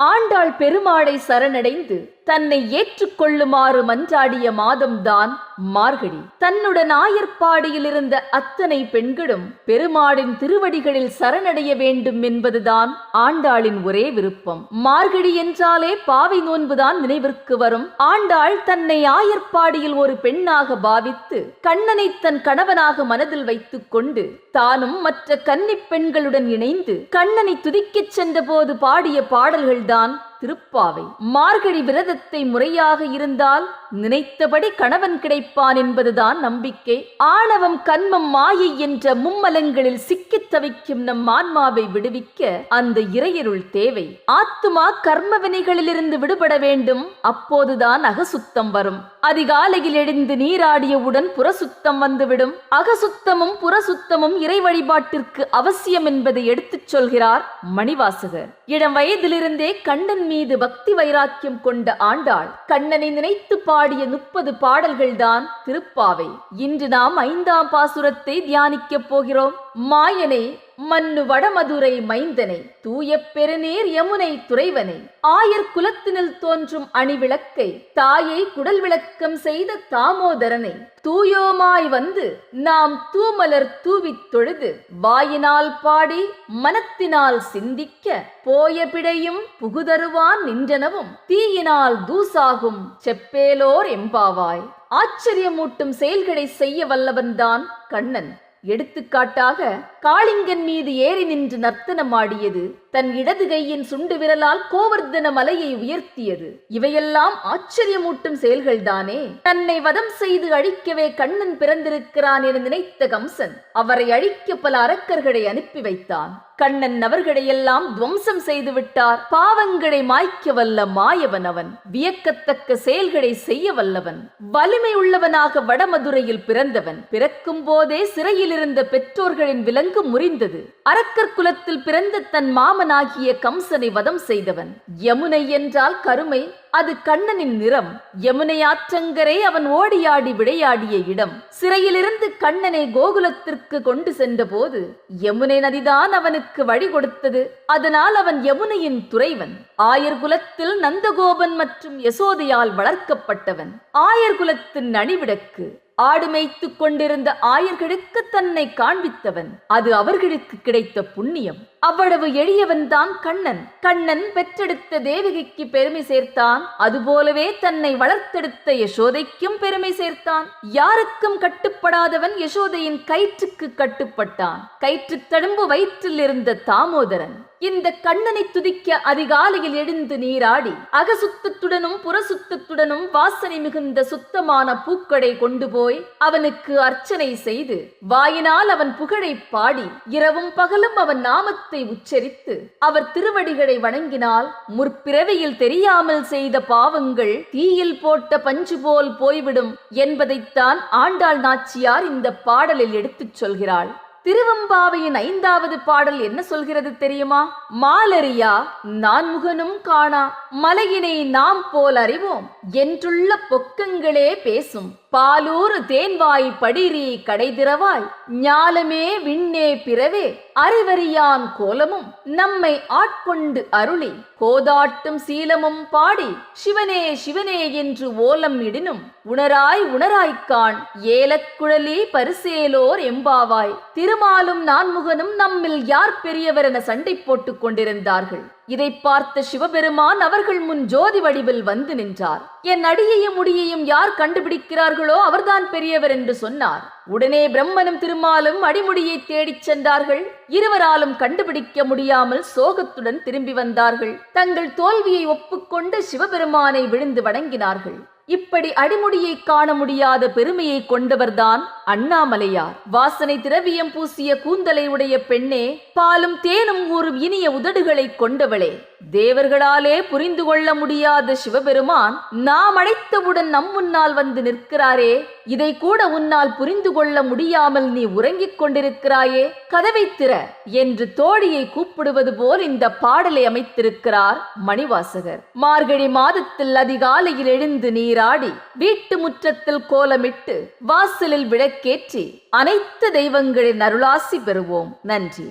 ஆண்டாள் பெருமாளை சரணடைந்து தன்னை ஏற்றுக்கொள்ளுமாறு மன்றாடிய மாதம்தான் மார்கழி. தன்னுடன் ஆயர்பாடியில் இருந்த அத்தனை பெண்களும் பெருமாளின் திருவடிகளில் சரணடைய வேண்டும் என்பதுதான் ஆண்டாளின் ஒரே விருப்பம். மார்கழி என்றாலே பாவை நோன்புதான் நினைவிற்கு வரும். ஆண்டாள் தன்னை ஆயர்பாடியில் ஒரு பெண்ணாக பாவித்து கண்ணனை தன் கணவனாக மனதில் வைத்துக் கொண்டு தானும் மற்ற கன்னிப் பெண்களுடன் இணைந்து கண்ணனை துதிக்கச் சென்றபோது பாடிய பாடல்கள்தான் திருப்பாவை. மார்கழி விரதத்தை முறையாக இருந்தால் நினைத்தபடி கணவன் கிடைப்பான் என்பதுதான் நம்பிக்கை. ஆணவம் கண்மம் மாயை என்ற மும்மலங்களில் சிக்கித் தவிக்கும் நம் ஆன்மாவை விடுவிக்க அந்த இறையருள் தேவை. ஆத்துமா கர்ம வினைகளிலிருந்து விடுபட வேண்டும். அப்போதுதான் அகசுத்தம் வரும். அதிகாலையில் எழுந்து நீராடியவுடன் புறசுத்தம் வந்துவிடும். அகசுத்தமும் புறசுத்தமும் இறை வழிபாட்டிற்கு அவசியம் என்பதை எடுத்துச் சொல்கிறார் மணிவாசகர். இளம் வயதிலிருந்தே கண்ணன் மீது பக்தி வைராக்கியம் கொண்ட ஆண்டாள் கண்ணனை நினைத்து பாடிய முப்பது பாடல்கள்தான் திருப்பாவை. இன்று நாம் ஐந்தாம் பாசுரத்தை தியானிக்கப் போகிறோம். மாயனை மன்னு வடமதுரை மைந்தனை தூய பெருநீர் யமுனை துறைவனை ஆயர் குலத்தினில் தோன்றும் அணிவிளக்கை தாயை குடல் விளக்கம் செய்த தாமோதரனை தூயோமாய் வந்து நாம் தூமலர் தூவித் தொழுது வாயினால் பாடி மனத்தினால் சிந்திக்க போய பிடையும் புகுதருவான் நின்றனவும் தீயினால் தூசாகும் செப்பேலோர் எம்பாவாய். ஆச்சரியமூட்டும் செயல்களை செய்ய வல்லவன்தான் கண்ணன். எடுத்துக்காட்டாக காளிங்கன் மீது ஏறி நின்று நர்த்தனமாடியது தன் இடது கையின் சுண்டு விரலால் கோவர்தன மலையை உயர்த்தியது. இவையெல்லாம் ஆச்சரியமூட்டும் செயல்கள்தானே? தன்னை வதம் செய்து அழிக்கவே கண்ணன் பிறந்திருக்கிறான் என நினைத்த கம்சன் அவரை அழிக்க பல அரக்கர்களை அனுப்பி வைத்தான். கண்ணன் அவர்களையெல்லாம் துவம்சம் செய்து விட்டார் பாவங்களை மாய்க்க வல்ல மாயவன் அவன். வியக்கத்தக்க செயல்களை செய்ய வல்லவன். வலிமை உள்ளவனாக வடமதுரையில் பிறந்தவன். பிறக்கும் போதே சிறையில் இருந்த பெற்றோர்களின் விலங்கு முறிந்தது. அரக்கர் குலத்தில் பிறந்த தன் மாமனாகிய கம்சனை வதம் செய்தவன். யமுனை என்றால் கருமை அது கண்ணனின் நிறம். யமுனை ஆற்றங்கரை அவன் ஓடியாடி விளையாடிய இடம். சிறையிலிருந்து கண்ணனை கோகுலத்திற்கு கொண்டு சென்றபோது யமுனை நதிதான் அவனுக்கு வழி கொடுத்தது. அதனால் அவன் யமுனையின் துறைவன். ஆயர் குலத்தில் நந்தகோபன் மற்றும் யசோதையால் வளர்க்கப்பட்டவன். ஆயர் குலத்தின் அணிவிடக்கு ஆடு மேய்த்து கொண்டிருந்த ஆயர்களுக்கு தன்னை காண்பித்தவன். அது அவர்களுக்கு கிடைத்த புண்ணியம். அவ்வளவு எளியவன் தான் கண்ணன். கண்ணன் பெற்றெடுத்த தேவகிக்கு பெருமை சேர்த்தான். அதுபோலவே தன்னை வளர்த்தெடுத்த யசோதைக்கும் பெருமை சேர்த்தான். யாருக்கும் கட்டுப்படாதவன் யசோதையின் கயிற்றுக்கு கட்டுப்பட்டான். கயிற்று தழும்பு வயிற்றில் இருந்த தாமோதரன். இந்த கண்ணனை துதிக்க அதிகாலையில் எழுந்து நீராடி அகசுத்தத்துடனும் புறசுத்தத்துடனும் வாசனை மிகுந்த சுத்தமான பூக்களை கொண்டு போய் அவனுக்கு அர்ச்சனை செய்து வாயினால் அவன் புகழை பாடி இரவும் பகலும் அவன் நாமத்தை உச்சரித்து அவர் திருவடிகளை வணங்கினால் முற்பிறவியில் தெரியாமல் செய்த பாவங்கள் தீயில் போட்ட பஞ்சு போல் போய்விடும் என்பதைத்தான் ஆண்டாள் நாச்சியார் இந்த பாடலில் எடுத்துச் சொல்கிறாள். திருவம்பாவையின் ஐந்தாவது பாடல் என்ன சொல்கிறது தெரியுமா? மாலரியா நான் முகனும் காணா மலையினை நாம் போல் அறிவோம் என்றுள்ள பொக்கங்களே பேசும். பாலூர் தேன்வாய் படிரி கடைதிரவாய் ஞாலமே விண்ணே பிறவே அறிவறியான் கோலமும் நம்மை ஆட்கொண்டு அருளி கோதாட்டும் சீலமும் பாடி சிவனே சிவனே என்று ஓலம் இடினும் உணராய் உணராய்க்கான் ஏலக்குழலி பரிசேலோர் எம்பாவாய் திருமாலும் நான்முகனும் நம்மில் யார் பெரியவர் என சண்டை போட்டுக் கொண்டிருந்தார்கள். இதை பார்த்த சிவபெருமான் அவர்கள் முன் ஜோதி வடிவில் வந்து நின்றார். என் அடியையும் முடியையும் யார் கண்டுபிடிக்கிறார்களோ அவர்தான் பெரியவர் என்று சொன்னார். உடனே பிரம்மனும் திருமாலும் அடிமுடியை தேடிச் சென்றார்கள். இருவராலும் கண்டுபிடிக்க முடியாமல் சோகத்துடன் திரும்பி வந்தார்கள். தங்கள் தோல்வியை ஒப்புக்கொண்டு சிவபெருமானை விழுந்து வணங்கினார்கள். இப்படி அடிமுடியை காண முடியாத பெருமையை கொண்டவர்தான் அண்ணாமலையார். வாசனை திரவியம் பூசிய கூந்தலை உடைய பெண்ணே பாலும் தேனும் ஊறும் இனிய உதடுகளை கொண்டவளே. தேவர்களாலே புரிந்து கொள்ள முடியாத சிவபெருமான் நாம் அழைத்தவுடன் நம் முன்னால் வந்து நிற்கிறாரே இதை கூட உன்னால் புரிந்து கொள்ள முடியாமல் நீ உறங்கிக் கொண்டிருக்கிறாயே கதவை திற என்று தோழியை கூப்பிடுவது போல் இந்த பாடலை அமைத்திருக்கிறார் மணிவாசகர். மார்கழி மாதத்தில் அதிகாலையில் எழுந்து நீராடி வீட்டு முற்றத்தில் கோலமிட்டு வாசலில் விளக்கேற்றி அனைத்து தெய்வங்களின் அருளாசி பெறுவோம். நன்றி.